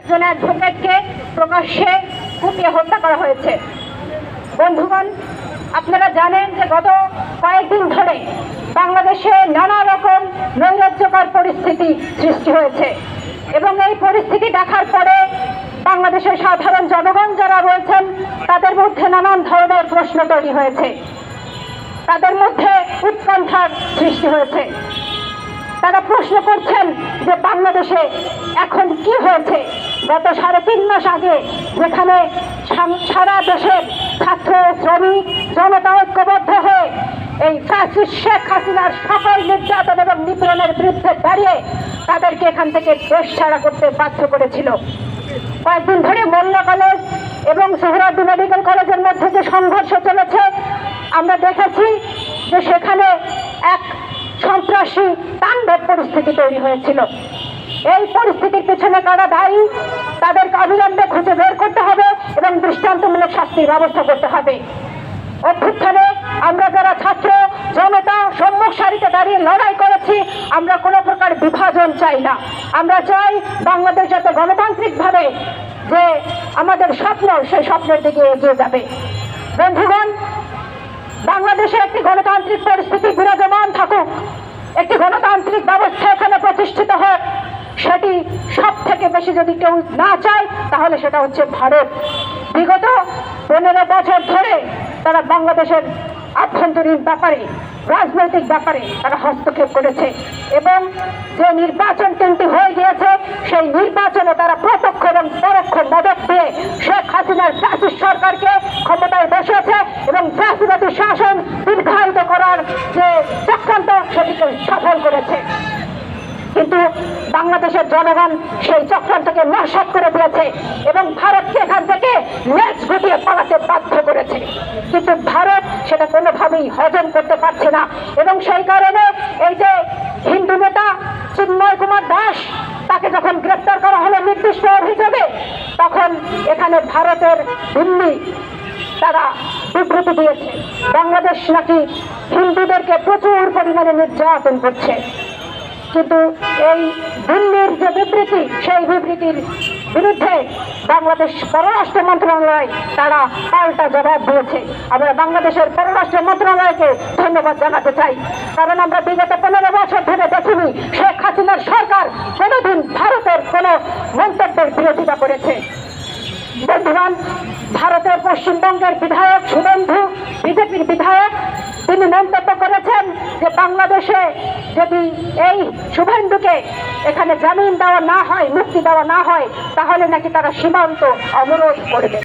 একজন অ্যাডভোকেটকে প্রকাশ্যে কুপিয়ে হত্যা করা হয়েছে। বন্ধুগণ, আপনারা জানেন যে গত কয়েকদিন ধরে বাংলাদেশে নানা রকম নৈরাজ্যকর পরিস্থিতি সৃষ্টি হয়েছে এবং এই পরিস্থিতি দেখার পরে বাংলাদেশের সাধারণ জনগণ যারা রয়েছেন, তাদের মধ্যে নানান ধরনের প্রশ্ন তৈরি হয়েছে। তাদের মধ্যে উৎকণ্ঠার সৃষ্টি হয়েছে। তারা প্রশ্ন করছেন যে বাংলাদেশে এখন কি হয়েছে? গত সাড়ে তিন মাস আগে যেখানে সারা দেশের ছাত্র, শ্রমিক, জনতা ঐক্যবদ্ধ হয়ে এই ফ্যাসিস্ট শেখ হাসিনার সকল নির্যাতন এবং নিপীড়নের বিরুদ্ধে দাঁড়িয়ে তাদেরকে এখান থেকে দেশ ছাড়া করতে বাধ্য করেছিল। কয়েকদিন ধরে মোল্লা কলেজ এবং সোহরাদ্দি মেডিকেল কলেজের মধ্যে যে সংঘর্ষ চলেছে, আমরা দেখেছি যে সেখানে এক সন্ত্রাসী তাণ্ডব পরিস্থিতি তৈরি হয়েছিল। এই পরিস্থিতির পেছনে কারা দায়ী? তাদেরকে অবিলম্বে খুঁজে বের করতে হবে এবং দৃষ্টান্তমূলক শাস্তির ব্যবস্থা করতে হবে। অভ্যুত্থানে আমরা যারা ছাত্র, জনতা সম্মুখ সারিতে দাঁড়িয়ে লড়াই করেছি, আমরা কোনো প্রকার বিভাজন চাই না। আমরা চাই বাংলাদেশ যাতে গণতান্ত্রিকভাবে যে আমাদের স্বপ্ন, সেই স্বপ্নের দিকে এগিয়ে যাবে। বন্ধুগণ, বাংলাদেশে একটি গণতান্ত্রিক পরিস্থিতি বিরাজমান থাকুক। বেশি যদি কেউ না চায়, তাহলে সেটা হচ্ছে ভারত। বিগত পনেরো বছর ধরে তারা বাংলাদেশের আভ্যন্তরীণ ব্যাপারে, রাজনৈতিক ব্যাপারে তারা হস্তক্ষেপ করেছে এবং যে নির্বাচন তিনটি হয়ে গিয়েছে, সেই নির্বাচনে তারা প্রত্যক্ষ এবং পরোক্ষ মদত দিয়ে শেখ হাসিনার ফ্যাসিস্ট সরকারকে ক্ষমতায় বসেছে এবং ফ্যাসিবাদী শাসন দীর্ঘায়িত করার যে চক্রান্ত সেটিকে সফল করেছে। কিন্তু বাংলাদেশের জনগণ সেই চক্রান্তকে নস্বাত করে দিয়েছে এবং ভারতকে এখান থেকে লেজ গুটিয়ে পালাতে বাধ্য করেছে। কিন্তু ভারত সেটা কোনোভাবেই হজম করতে পারছে না এবং সেই কারণে এই যে হিন্দু নেতা চিন্ময় কুমার দাস, তাকে যখন গ্রেপ্তার করা হলো নির্দিষ্ট অভিযোগে, তখন এখানে ভারতের দিল্লি তারা বিবৃতি দিয়েছে। বাংলাদেশ নাকি হিন্দুদেরকে প্রচুর পরিমাণে নির্যাতন করছে। কিন্তু এই দিল্লির যে বিবৃতি, সেই বিবৃতির বিরুদ্ধে বাংলাদেশ পররাষ্ট্র মন্ত্রণালয় তারা পাল্টা জবাব দিয়েছে। আমরা বাংলাদেশের পররাষ্ট্র মন্ত্রণালয়কে ধন্যবাদ জানাতে চাই। কারণ আমরা বিগত পনেরো বছর ধরে দেখিনি, শেখ হাসিনার সরকার কোনোদিন ভারতের কোনো মন্তব্যের বিরোধিতা করেছে। বন্ধুগণ, ভারতের পশ্চিমবঙ্গের বিধায়ক শুভেন্দু বিজেপির বিধায়ক তিনি মন্তব্য করেছেন যে বাংলাদেশে যদি এই শুভেন্দুকে এখানে জামিন দেওয়া না হয়, মুক্তি দেওয়া না হয়, তাহলে নাকি তারা সীমান্ত অবরোধ করবে।